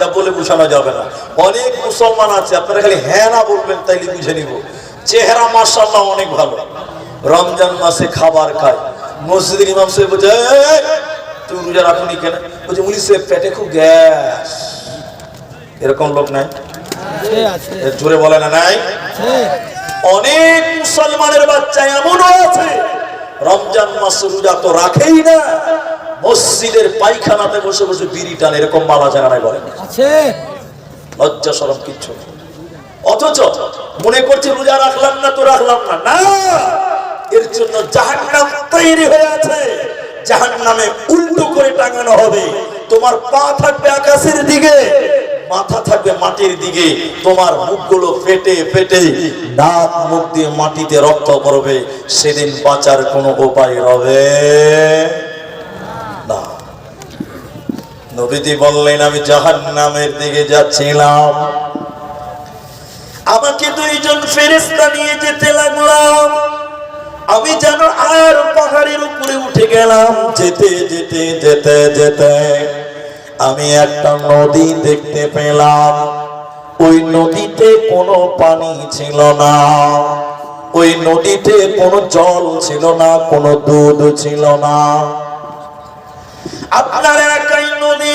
যা বলে বোঝানো যাবে না। অনেক মুসলমান আছে আপনারা খালি হ্যাঁ না বলবেন তাইলে বুঝে নিব। চেহারা মার্শাল্লাহ অনেক ভালো। রমজান মাসে খাবার খায়। মসজিদের ইমাম সাহেব বলছে "এই, তুই রোজা রাখুনি কেন? বলছে উনি সে পেটে খুব গ্যাস। এরকম লোক নাই? জোরে বলে না নাই? অনেক মুসলমানের বাচ্চা এমনও আছে রমজান মাস রোজা তো রাখেই না। মসজিদের পায়খানাতে বসে বসে বিড়ি টান এরকম মালা জানায় বলে। আছে। লজ্জা সরম কিচ্ছু নেই। অথচ মনে করছে রোজা রাখলাম না তো রাখলাম না। না! এর জন্য জাহান্নাম তৈরি হয়ে আছে। জাহান্নামে উল্টো করে টাঙানো হবে। তোমার পা থাকবে আকাশের দিকে মাথা থাকবে মাটির দিকে। তোমার মুখগুলো ফেটে ফেটে নাক মুখ দিয়ে মাটিতে রক্ত করবে সেদিন বাঁচার কোনো উপায় হবে নবীজি বললেন, আমি জাহান্নামের দিকে যাচ্ছিলাম। আমাকে দুইজন ফেরেস্তা নিয়ে যেতে লাগলাম। আমি যেন আর পাহাড়ের উপরে উঠে গেলাম। যেতে যেতে যেতে যেতে আমি একটা নদী দেখতে পেলাম। ওই নদীতে কোনো পানি ছিল না। ওই নদীতে কোনো জল ছিল না, কোনো দুধ ছিল না। আপনার এলাকায় নদী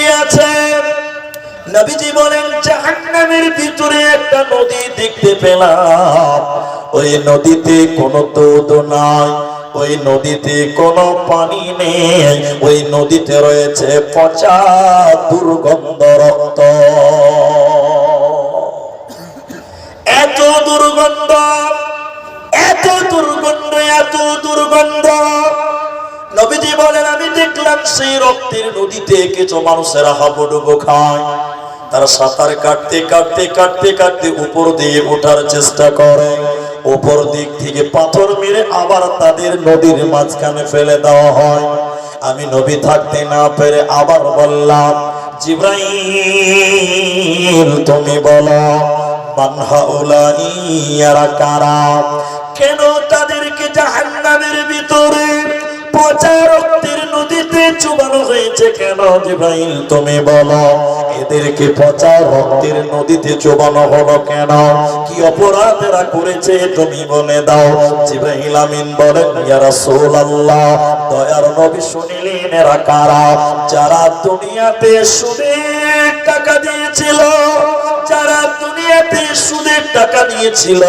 নবীজি বলেন, জাহান্নামের ভিতরে একটা নদী দেখতে পেলাম। ওই নদীতে কোনো দুধ নাই, ওই নদীতে কোনো পানি নেই, ওই নদীতে রয়েছে পচা দুর্গন্ধ রক্ত। এত দুর্গন্ধ এত দুর্গন্ধ এত দুর্গন্ধ। নবীজি বলেন, আমি দেখলাম সেই রক্তের নদীতে কিছু মানুষেরা হাবুডুবু খায়। তারা সাঁতার কাটতে কাটতে কাটতে কাটতে উপর দিয়ে ওঠার চেষ্টা করে। উপর দিক থেকে পাথর মেরে আবার তাদের নদীর মাঝখানে ফেলে দেওয়া হয়। আমি নবী থাকতে না পেরে আবার বললাম, জিব্রাইল, তুমি বলো মানহা উলাইয়ারা কারা? কেন তাদেরকে জাহান্নামের ভিতরে পচা রক্তের নদীতে চুবানো হলো কেন? কি অপরাধ এরা করেছে তুমি বলে দাও। জিব্রাইল আমিন বলেন, ইয়া রাসূলুল্লাহ, দয়ার নবী শুনিলেন এরা কারা? যারা দুনিয়াতে সুদে টাকা দিয়েছিল। যারা দুনিয়াতে সুদের টাকা দিয়েছিল,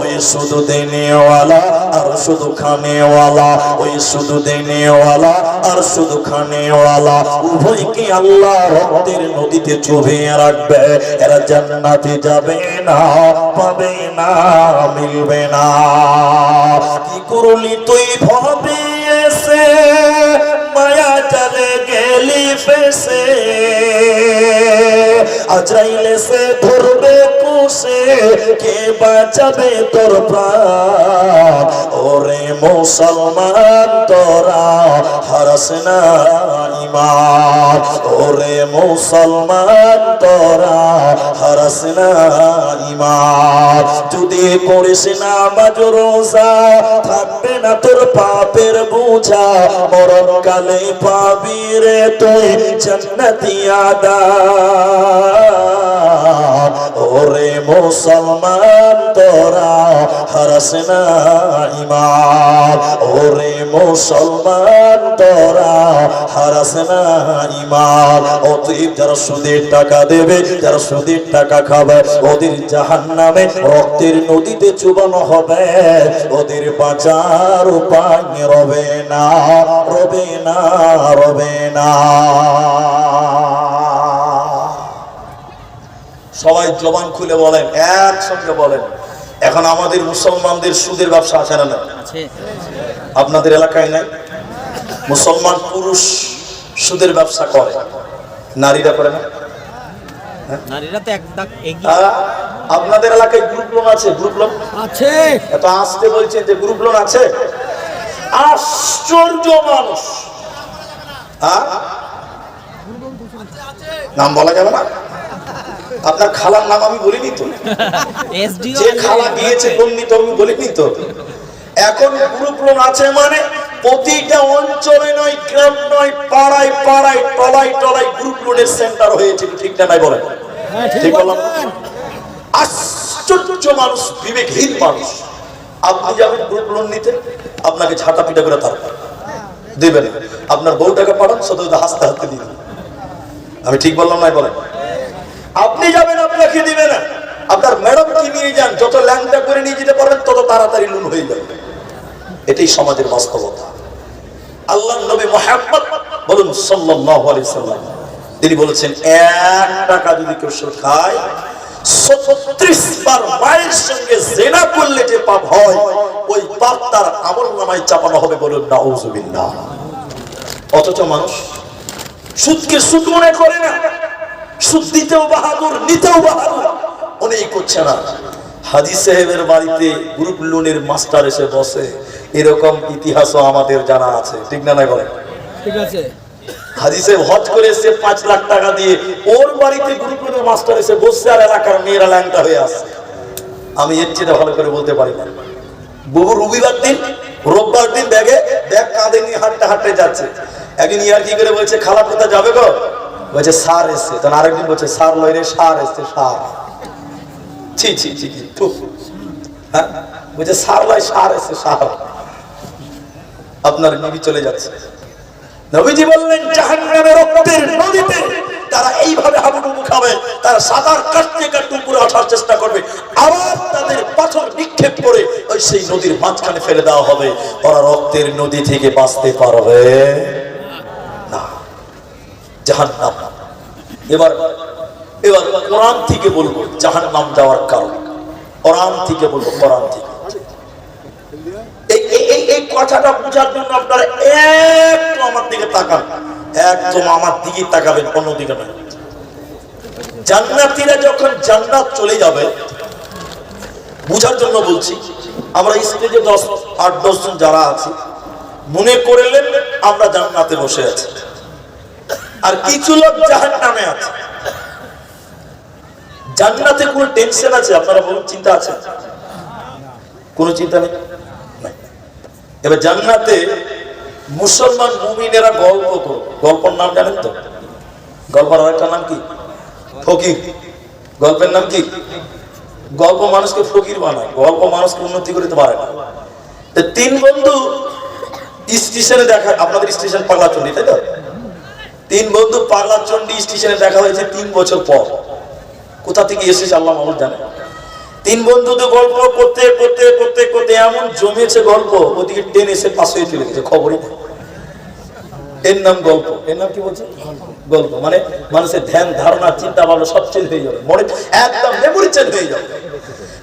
ওই শুধু দেনেওয়ালা আর শুধু খানেওয়ালা, ওই শুধু দেনেওয়ালা আর শুধু খানেওয়ালা। উভয়কে আল্লাহ রক্তের নদীতে চুবিয়ে রাখবে। এরা জান্নাতে যাবে না, পাবে না, মিলবে না। কি করলি তুই ভবে এসে? মায়া চলে গেলি ফেসে। আজরাইলে সে ধরবে কুশে কে বাঁচাবে তোর প্রাণ? ওরে মুসলমান, তোরা হারস না ইমান ওরে মুসলমান, তোরা হারস ইমান যদি করিস না বাজ রোজা, থাকবে না তোর পাপের বোঝা। মরণ কালে পাবি রে তুই জান্নাতি ওরে মুসলমান তোরা, হারস না ইমান ওরে মুসলমান তোরা, হারস না ইমান অতএব যারা সুদের টাকা দেবে, যারা সুদের টাকা খাবে, ওদের জাহান্নামে রক্তের নদীতে চুবানো হবে। ওদের বাঁচার উপায় রবে না রবে না রবে না। সবাই জবান খুলে বলেন একসঙ্গে বলেন। এখন আমাদের মুসলমানদের সুদের ব্যবসা আছে না না আপনাদের এলাকায় নাই? মুসলমান পুরুষ সুদের ব্যবসা করে নারীরা করে না? নারীরা তো আহ, আপনাদের এলাকায় গ্রুপ লোন আছে? গ্রুপ লোন আছে। এত আসতে বলছে যে গ্রুপ লোন আছে। আশ্চর্য মানুষ। হ্যাঁ? নাম বলা যাবে না? আপনার খালার নাম আমি বলিনি তো? যে খালা দিয়েছে কোন নিত আমি বলিনি তো? এখন গ্রুপ লোন আছে মানে প্রতিটা অঞ্চলে নয় গ্রাম নয় পাড়ায় পাড়ায় টলায় টলায় গ্রুপ লোনের সেন্টার হয়েছে ঠিক না নাই বলেন? হ্যাঁ ঠিক বললাম? আশ্চর্য মানুষ বিবেকহীন মানুষ। আপনি যাবেন গ্রুপ লোন নিতে আপনাকে ঝাঁটা পিটা করে থাকবে দেবেন। আপনার বউটাকে পাঠান শুধু হাসতে হাসতে দিবেন আমি ঠিক বললাম নাই বলেন? আপনি যাবেন আপনাকে দিবে না আপনার ম্যাডামকে নিয়ে যান, যত ল্যাংটা করে নিয়ে যেতে পারবেন, তত তাড়াতাড়ি লোন হয়ে যাবে। এটাই সমাজের বাস্তবতা। আল্লাহ নবী মোহাম্মদ বলুন, সাল্লাল্লাহু আলাইহি সাল্লাম, তিনি বলেছেন, এক টাকা যদি কেউ সুদ খায়, ছত্রিশ বার মায়ের সঙ্গে জেনা করলে যে পাপ হয়, ওই পাপ তার আমল নামায় চাপানো হবে বলুন নাউজুবিল্লাহ। অথচ মানুষ সুদকে সুদ মনে করে না। সুদ দিতেও বাহাদুর নিতেও বাহাদুর। উনি করছে না। হাজি সাহেবের বাড়িতে গ্রুপ লোনের মাস্টার এসে বসে। এরকম ইতিহাসও আমাদের জানা আছে। ঠিক না নাই বলেন? ঠিক আছে। হাজি সাহেব হজ করে এসে পাঁচ লাখ টাকা দিয়ে ওর বাড়িতে গ্রুপ লোনের মাস্টার এসে বসছে আর এলাকার মেয়েরা ল্যাংটা হয়ে আসছে। আমি এর চেয়ে ভালো করে বলতে পারি না। বহু রবিবার দিন রোববার দিন ব্যাগে ব্যাগ কাঁধে নিয়ে হাঁটতে হাঁটতে যাচ্ছে। একদিন ইয়ার কি করে বলছে খালা কোথা যাবে গো? বলছে, সার এসছে। তখন আরেকদিন বলছে, সার লয় রে, সার এসছে, সার। ছি ছি ছি। হ্যাঁ? বলছে, সার লয় সার এসছে, সার। আপনার নবী চলে যাচ্ছে। নবীজি বললেন, জাহান্নামের রক্তের নদীতে তারা এইভাবে হাবুডুবু খাবে। তারা সাঁতার কাটতে কাটতে উপরে ওঠার চেষ্টা করবে। আবার তাদের পাথর নিক্ষেপ করে ওই সেই নদীর মাঝখানে ফেলে দেওয়া হবে। ওরা রক্তের নদী থেকে বাঁচতে পারবে। জাহান্নাম। এবার এবার কোরআন থেকে বলব, জাহান্নাম যাওয়ার কারণ। কোরআন থেকে বলব, কোরআন থেকে। এই- কথাটা বোঝার জন্য আপনারা আমার দিকে তাকান। একদম আমার দিকে তাকাবেন জান্নাতীরা যখন জান্নাত চলে যাবে, বোঝার জন্য বলছি, আমরা স্টেজে দশ, আট, দশ জন যারা আছি, মনে করলেন আমরা জান্নাতে বসে আছি। আর কিছু লোক জাহান নামে আছে। জান্নাতে কোনো টেনশন আছে? আপনারা বলুন, চিন্তা আছে? কোনো চিন্তা নেই? এবার জান্নাতে মুসলমান মুমিনেরা গল্প গল্পের নাম জানেন তো? গল্পের আরেকটা নাম কি? ফকির। গল্পের নাম কি? গল্প মানুষকে ফকির বানায়। গল্প মানুষকে উন্নতি করতে পারে না। তিন বন্ধু স্টেশনে দেখা আপনাদের স্টেশন পাগলাচন্ডী, তাই তো? তিন বন্ধু পাগলাচন্ডী স্টেশনে দেখা হয়েছে তিন বছর পর। কোথা থেকে এসেছে আল্লাহ মামুদ জানে? তিন বন্ধু তো গল্প করতে করতে করতে করতে এমন জমেছে গল্প, ওদিকে ট্রেন এসে পাশে চলে গেছে, খবরই। এর নাম গল্প। এর নাম কি বলছে? গল্প। মানে মানুষের ধ্যান, ধারণা, চিন্তা ভাবনা সব চেঞ্জ হয়ে যাবে। মনে একদম মেমোরি চেঞ্জ হয়ে যাবে।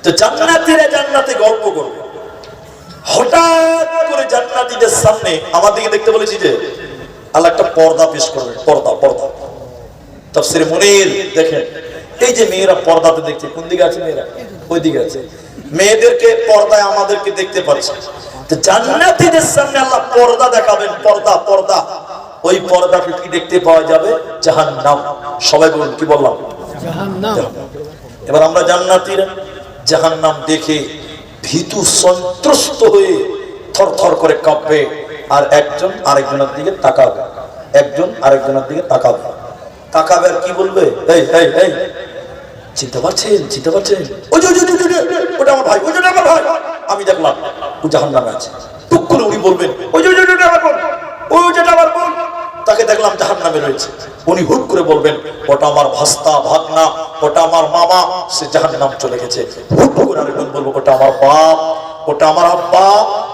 তো জান্নাতীরা জান্নাতে গল্প করবে। হঠাৎ করে জান্নাতীদের সামনে, আমার দিকে দেখতে বলেছি যে আল্লাহ একটা পর্দা পেশ করবে পর্দা পর্দা। তফসিরে মনির দেখেন এই যে মেয়েরা পর্দাতে দেখছে কোন দিকে আছে মেয়েরা? ওই দিকে আছে। মেয়েদেরকে পর্দায় আমাদেরকে দেখতে পাচ্ছে। জান্নাতীদের সামনে আল্লাহ পর্দা দেখাবেন পর্দা পর্দা। ওই পর্দাকে কি দেখতে পাওয়া যাবে? জাহান্নাম। সবাই বলুন কি বললাম? এবার আমরা জান্নাতীরা জাহান্নাম দেখে ভীতু সন্ত্রস্ত হয়ে থরথর করে কাঁপবে। আর একজন আরেকজনের দিকে তাকাবে একজন আরেকজনের দিকে তাকাবে তাকাবে আর কি বলবে? এই এই এই। চিনতে পারছেন চিনতে পারছেন? ওই ওটা আমার ভাই আমি দেখলাম, ও জাহান নামে আছে। টুক করে উনি বলবেন, ওই ওই তাকে দেখলাম জাহান নামে রয়েছে। উনি হুট করে বলবেন, ওটা আমার ভাস্তা, ভাগনা, ওটা আমার মামা, সে জাহান নাম চলে গেছে। হুট করে আরেকজন বলব, ওটা আমার বাপ। ওটা আমার আব্বা,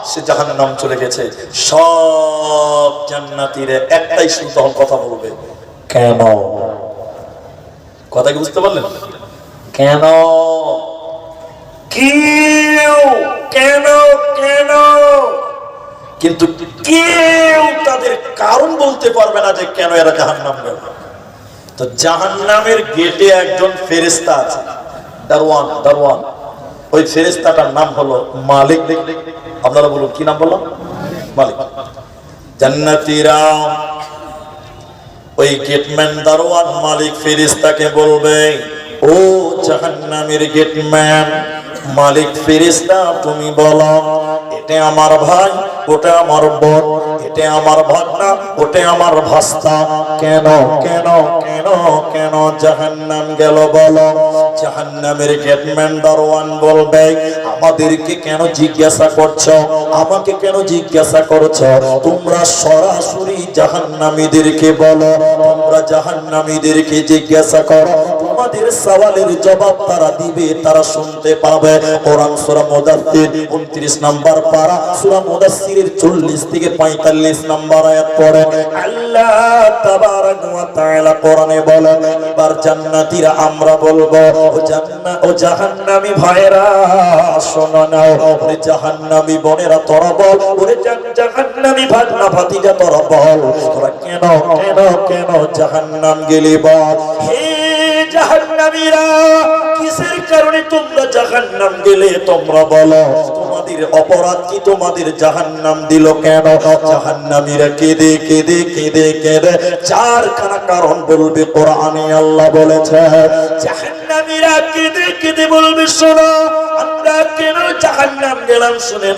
সে জাহান নাম চলে গেছে। সব জান্নাতীরে একটাই শুধু তখন কথা বলবে, কেন? কথা কি বুঝতে পারলেন? কেন? কিন্তু কেউ তাদের কারণ বলতে পারবে না যে কেন এরা জাহান নাম গেল। তো জাহান নামের গেটে একজন ফেরেস্তা আছে দারওয়ান দারওয়ান ওই ফেরেস্তাটার নাম হলো মালিক। আপনারা বলুন, কি নাম বললাম? মালিক। জান্নাতীরা ওই গেটম্যান দারোয়ান মালিক ফেরিস্তাকে বলবে, ও জাহান্নামের গেটম্যান, মালিক ফেরিস্তা তুমি বলো, এটা আমার ভাই, ওটা আমার বোন এটা আমার ভাগনা, ওটা আমার ভাস্তা। কেন কেন কেন কেন জাহান্নাম গেল বলো? জাহান্নামের গেটম্যান দারোয়ান বলবে, আমাদেরকে কেন জিজ্ঞাসা করছ? আমাকে কেন জিজ্ঞাসা করছ? তোমরা সরাসরি জাহান্নামীদেরকে বলো, তোমরা জাহান্নামীদেরকে জিজ্ঞাসা করো। তোমাদের সওয়ালের জবাব তারা দিবে, তারা শুনতে পাবে। কোরআন সূরা মুদাথ্থির 29 নাম্বার পারা, সূরা মুদাথ্থিরের 40 থেকে 45 নাম্বার আয়াত পড়ে, আল্লাহ তাবারাক ওয়া তাআলা কোরআনে বলেন, এবার জান্নাতীরা আমরা বলব ও জাহান্নামী ভাইরা শোনো নাও ওরে জাহান্নামি বোনেরা তোরা বল ওরে জাহান্নামী ভাগনা ভাতিজা তোরা বল তোরা কেন কেন কেন জাহান্নাম গেলি বল? হে জাহান্নামীরা কেঁদে কেঁদে বলবে আমরা জাহান্নাম গেলাম শুনে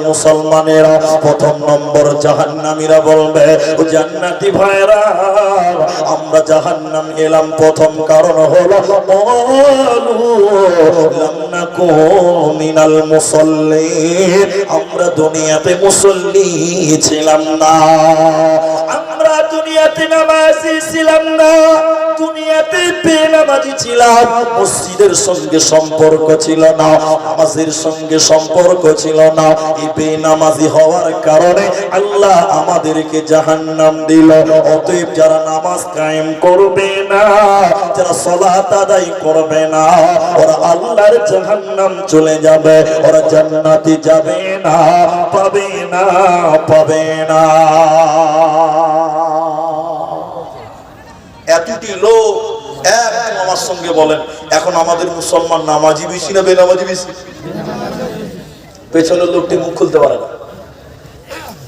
মুসলমানেরা, প্রথম নম্বর জাহান্নামীরা বলবে জান্নাতি ভাইরা আমরা জাহান্নাম এলাম। প্রথম কারণ হলো মিনাল মুসল্লি আমরা দুনিয়াতে মুসল্লি ছিলাম না। দুনিয়াতে নামাজি ছিলাম না, দুনিয়াতে বেনামাজি ছিলাম, মসজিদের সঙ্গে সম্পর্ক ছিল না, নামাজের সঙ্গে সম্পর্ক ছিল না। এই বেনামাজি হওয়ার কারণে আল্লাহ আমাদেরকে জাহান্নাম দিল। অতএব যারা নামাজ কায়েম করবে না, যারা সলাত আদায় করবে না, ওরা আল্লাহর জাহান্নাম চলে যাবে, ওরা জান্নাতে যাবে না, পাবে না পাবে না। এতটি লোক একদম আমার সঙ্গে বলেন, এখন আমাদের মুসলমান নামাজি বেশি না বেনামাজি বেশি? পেছনের লোকটি মুখ খুলতে পারে না।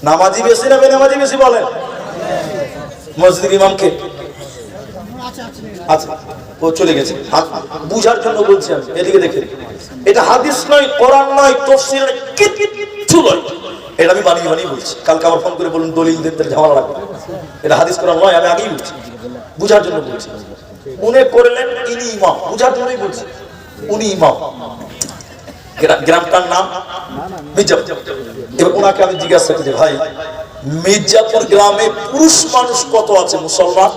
নামাজি বেশি না বেনামাজি বেশি বলেন? মসজিদ ইমামকে আচ্ছা ও চলে গেছে। বুঝার জন্য বলছি আমি, এদিকে দেখে এটা হাদিস নয়, কোরআন নয় তফসির নয়, কিচ্ছু নয়। এটা আমি বানিয়ে বানিয়ে বলছি। কালকে আবার ফোন করে বলুন দলিল দিন ঝামেলা লাগবে। এটা হাদিস কোরআন নয়, আমি আগেই বলছি। বুঝার জন্য বলছি। উনি করলেন, ইনি ইমাম। বুঝার জন্যই বলছি। উনি ইমাম। গ্রামটার নাম? মির্জাপুর। ওনাকে আমি জিজ্ঞাসা করি ভাই, মির্জাপুর গ্রামে পুরুষ মানুষ কত আছে মুসলমান?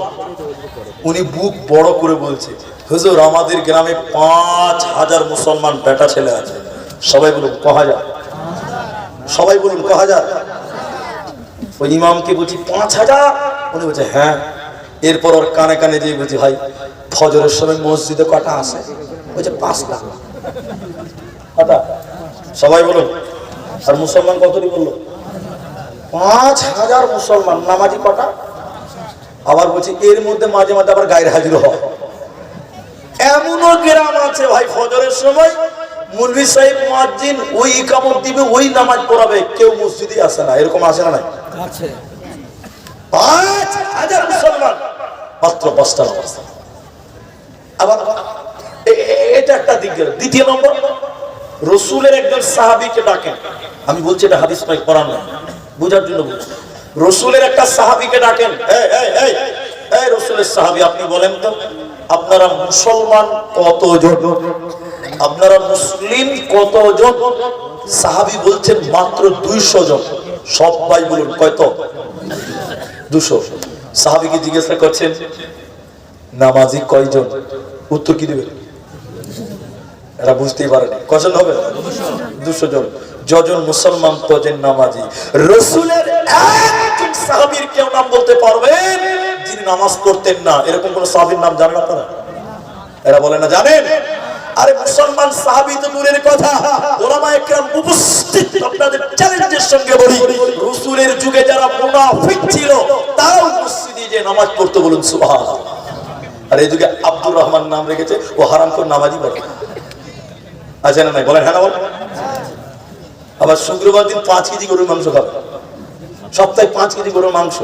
উনি বুক বড় করে বলছে, হুজুর, আমাদের গ্রামে পাঁচ হাজার মুসলমান বেটা ছেলে আছে। সবাই বলুন ক হাজার সবাই বলুন, ক হাজার? ওই ইমামকে বলছি, পাঁচ হাজার? উনি বলছে হ্যাঁ। এরপর ওর কানে কানে যেয়ে বলছি, ভাই, ফজরের সময় মসজিদে কটা আসে বলছে পাঁচটা কটা সবাই বলুন, আর মুসলমান কতটি বলল? পাঁচ হাজার মুসলমান, নামাজি কটা? আবার বলছি, এর মধ্যে মাঝে মাঝে আবার গায়ের হাজির হয় এমনও গ্রাম আছে, ভাই, ফজরের সময় মুলবি সাহেব মুয়াজ্জিন ওই ইকামত দিবে ওই নামাজ পড়াবে। কেউ মসজিদে আসে না এরকম আসে না নাই? আছে। পাঁচ হাজার মুসলমান। মাত্র পাঁচটা নামাজ। আবার এটা একটা দিক গেল। দ্বিতীয় নম্বর রসুলের একজন সাহাবিকে ডাকেন। আমি বলছি এটা হাদিস নয় কোরআন নয় বুঝার জন্য বলছি। রসুলের একটা সাহাবিকে ডাকেন। রসুলের সাহাবি আপনি বলেন তো আপনারা মুসলমান কতজন? আপনারা মুসলিম কতজন? সাহাবি বলছেন মাত্র দুইশো জন। সবাই বলুন কয়তো? দুশো। সাহাবিকে জিজ্ঞাসা করছেন, নামাজি কয়জন? উত্তর কি দেবে এরা বুঝতেই পারেনি। কজন হবে? দুশো জন। যজন মুসলমান, তজন নামাজি। রসুলের একজন সাহাবীর কেউ নাম বলতে পারবেন যিনি নামাজ পড়তেন না। এরকম কোন সাহাবীর নাম জানেন আপনারা? এরা বলে না, জানেন? আরে মুসলমান সাহাবী তো দূরের কথা। ওলামা একরাম উপস্থিত আপনাদের চ্যালেঞ্জের সঙ্গে বলি, রসুলের যুগে যারা মুনাফিক ছিল, তারাও মসজিদে যে নামাজ পড়তে বলুন, সুবহানাল্লাহ। আর এই যুগে আব্দুর রহমান নাম রেখেছে, ও হারাম করে নামাজি বলে আছে না নাই? বলেন হ্যাঁ বলেন? আবার শুক্রবার দিন পাঁচ কেজি গরুর মাংস খাবে। সপ্তাহে পাঁচ কেজি গরুর মাংস।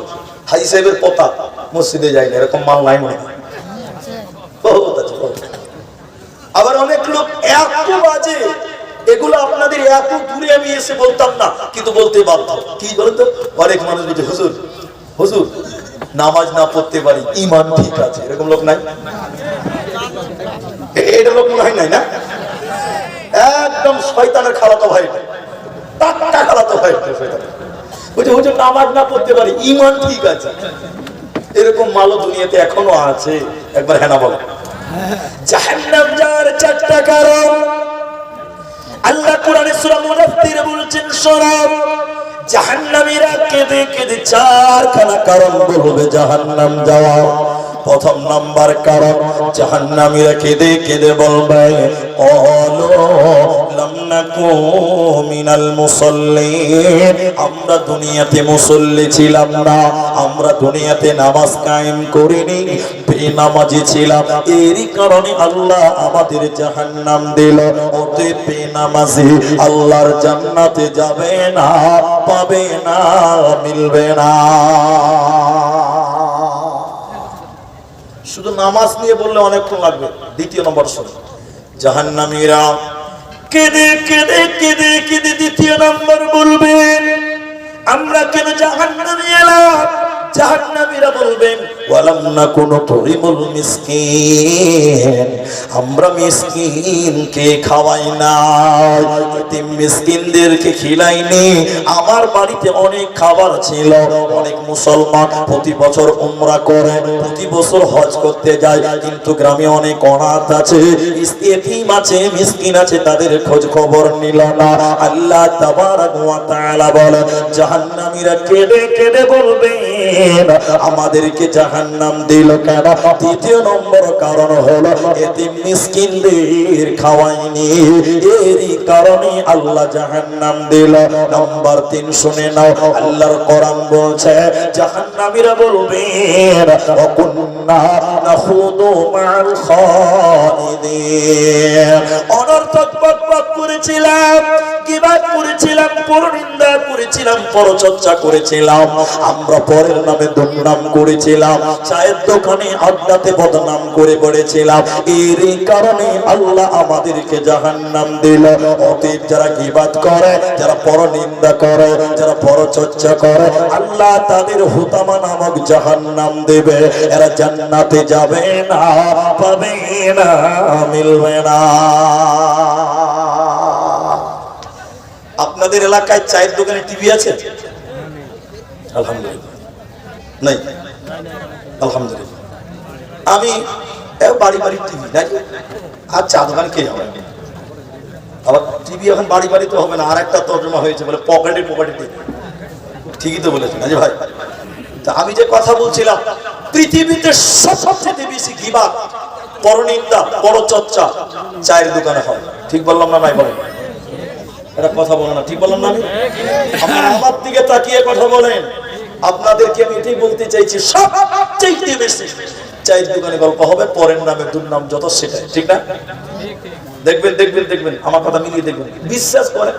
হাজি সাহেবের পতা মসজিদে যায় না, এরকম মাল নাই মনে হয়। আছে, এগুলো আপনাদের এত দূরে আমি এসে বলতাম না কিন্তু বলতে বাধ্য। কি বলেন তো অনেক মানুষ বলছে হুজুর হুজুর নামাজ না পড়তে পারি ইমান ঠিক আছে। এরকম লোক নাই? এটা লোক মনে হয় নাই না? একদম শয়তানের খালাতো ভাই টাটকা খালাতো ভাই বলছে হুজুর নামাজ না পড়তে পারি ইমান ঠিক আছে। এরকম মালো দুনিয়াতে এখনও আছে। একবার হ্যাঁ না বলো। জাহান্নাম যার চারটা কারণ আল্লাহ কোরআনে সূরা মুনাফফির বলছেন শরাব জাহান্নামীরা কেঁদে কেঁদে চারখানা কারণ বলবে, জাহান্নাম যাওয়া প্রথম নাম্বার কারণ, জাহান্নামীরা কেঁদে কেঁদে বলবে অলো আমরা দুনিয়াতে মুসল্লি ছিলাম না, আমরা দুনিয়াতে নামাজ কায়েম করিনি, বেনামাজি ছিলাম। এরই কারণে আল্লাহ আমাদের জাহান্নাম দিল। ওতে বেনামাজি আল্লাহর জান্নাতে যাবে না, পাবে না, মিলবে না। শুধু নামাজ নিয়ে বললে অনেকক্ষণ লাগবে, দ্বিতীয় নম্বর শুনে। জাহান্নামীরা কেঁদে কেঁদে কেঁদে কেঁদে দ্বিতীয় নম্বর বলবেন। আমরা কেন জাহান্নামে এলাম? জাহান্নামীরা বলবেন ওয়ালাম না কোনো পরিমল মিসকিন। আমরা মিসকিনকে খাওয়াই না মিসকিনদেরকে খিলাইনি। আমার বাড়িতে অনেক খাবার ছিল, অনেক মুসলমান প্রতি বছর উমরা করে, প্রতি বছর হজ করতে যায়, কিন্তু গ্রামে অনেক অনাথ আছে এতিম আছে, মিসকিন আছে, তাদের খোঁজ খবর নিল না। আল্লাহ তাআলা বলে জাহান্নামীরা কেঁদে কেঁদে বলবেন, আমাদেরকে জাহান্নাম দিল কেন? দ্বিতীয় নম্বর কারণ হলো এতিম মিসকিনদের খাওয়াইনি এরই কারণে আল্লাহ জাহান নাম দিল। নম্বর তিন, শুনে নাও, আল্লাহর কোরআন বলছে খাইদিন অনর্থক বকবক করেছিলাম করেছিলাম, পরনিন্দা করেছিলাম, পরচর্চা করেছিলাম। আমরা পরের নামে দুর্নাম করেছিলাম। চায়ের দোকানে আড্ডাতে বদনাম করে পড়েছিলাম। এর কারণে আল্লাহ আমাদেরকে জাহান্নাম দিল। অতীত যারা গিবাদ করে, যারা পরনিন্দা করে, যারা পরচর্চা করে, আল্লাহ তাদের হুতামা নামক জাহান্নাম দেবে। এরা জান্নাতে যাবে না, পাবে না, মিলবে না। আপনাদের এলাকায় চায়ের দোকানে টিভি আছে? আলহামদুলিল্লাহ। নাই? আলহামদুলিল্লাহ। আমি বাড়ি বাড়ি টিভি, নাকি? আর চা দোকান কে হবে আবার টিভি এখন বাড়ি বাড়ি তো হবে না, আর একটা তর্জমা হয়েছে বলে পকেটে পকেটে টিভি ঠিকই তো বলেছেন নাজি ভাই? তা আমি যে কথা বলছিলাম, পৃথিবীতে সবচেয়ে বেশি গিবাদ পরনিন্দা, পরচর্চা চায়ের দোকানে হয়। ঠিক বললাম না নাই বলেন? এটা কথা বলো না, ঠিক বললাম না আমি? আমার দিকে তাকিয়ে কথা বলেন। আপনাদেরকে আমি এটাই বলতে চাইছি সবচেয়ে বেশি। চায়ের দোকানে গল্প হবে, পরের নামে দুর্নাম যত সেটাই, ঠিক না? দেখবেন দেখবেন দেখবেন, আমার কথা মিলিয়ে দেখবেন। বিশ্বাস করেন,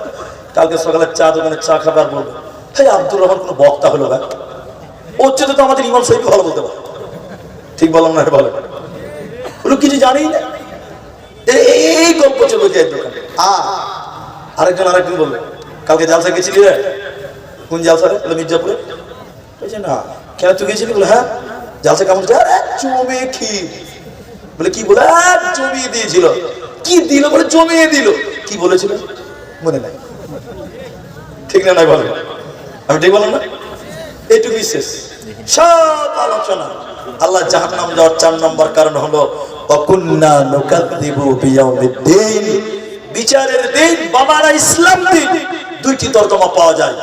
কালকে সকালে চা দোকানে চা খাবার বলব ভাই আব্দুর রহমান, কোনো বক্তা হলো ভাই? ওর চেয়ে তো আমাদের ইমাম সাহেব ভালো বলতে পারে। ঠিক বললাম না বলে ওগুলো কিছু জানি না। এই গল্প চলে যায় দোকানে। আ আরেকজন আরেকজন বলবে, কালকে জালসা গেছিলি রে? কোন জালসা রে? মির্জাপুরে হ্যাঁ? আল্লাহ জাহান্নাম যাওয়ার চার নম্বর কারণ হলো বিচারের দিন বাবারা ইসলাম দিন। দুইটি তর্জমা পাওয়া যায়।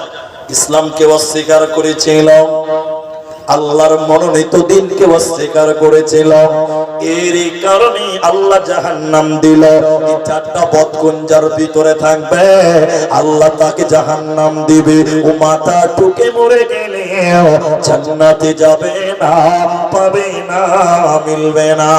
ইসলামকে অস্বীকার করেছিল আল্লাহর মনোনীত দিনকে অস্বীকার করেছিল এর কারণে আল্লাহ জাহান্নাম দিল। এই চারটা বদগুণ যার ভিতরে থাকবে, আল্লাহ তাকে জাহান্নাম দিবে। ও মাথা টুকে মরে গেলে জান্নাতে যাবে না, পাবে না, মিলবে না।